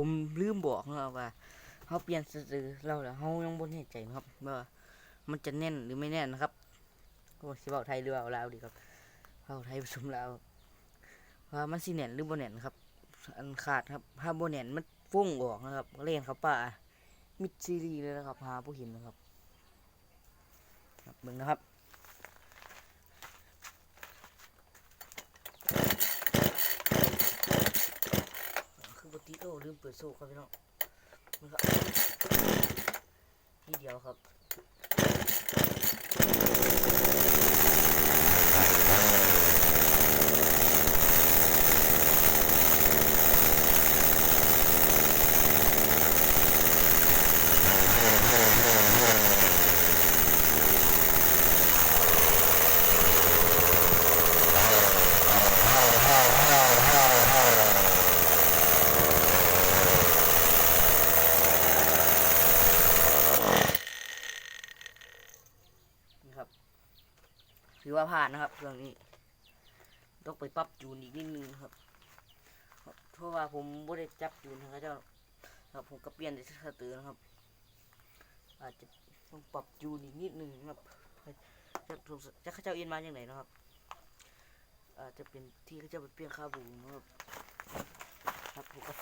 ผมลืมบอกนะครับว่าเขาเปลี่ยนซื้อเราแล้วเขายังบนเหตุใจนะครับว่ามันจะแน่นหรือไม่แน่นนะครับโอ้สิเบาไทยหรือเบาลาวดีครับเบาไทยผสมลาวว่ามันสิแน่นหรือบ่แน่นครับ อันขาดครับถ้าบ่แน่นมันฟุ้งออกนะครับก็เล่นเขาป่ามิดซีรีเลยนะครับหาผู้ห็นนะครับครับมึงนะครับ คือปกติโอ้ลืม เปิดสู้ครับพี่น้องมันครับทีเดียวครับ ถือว่าผ่านนะครับเครื่องนี้ต้องไปปรับจูนอีกนิดนึงครับเพราะว่าผมไม่ได้จับจูนทางเจ้าครับผมก็เปลี่ยนแต่สเตอร์นะครับ อาจจะต้องปรับจูนอีกนิดนึงนะครับจะถูกจะข้าเจ้าเอ็นมาอย่างไหนนะครับ อาจจะเป็นที่เขาเจ้าไปเปลี่ยนคาบูนะครับครับผมก็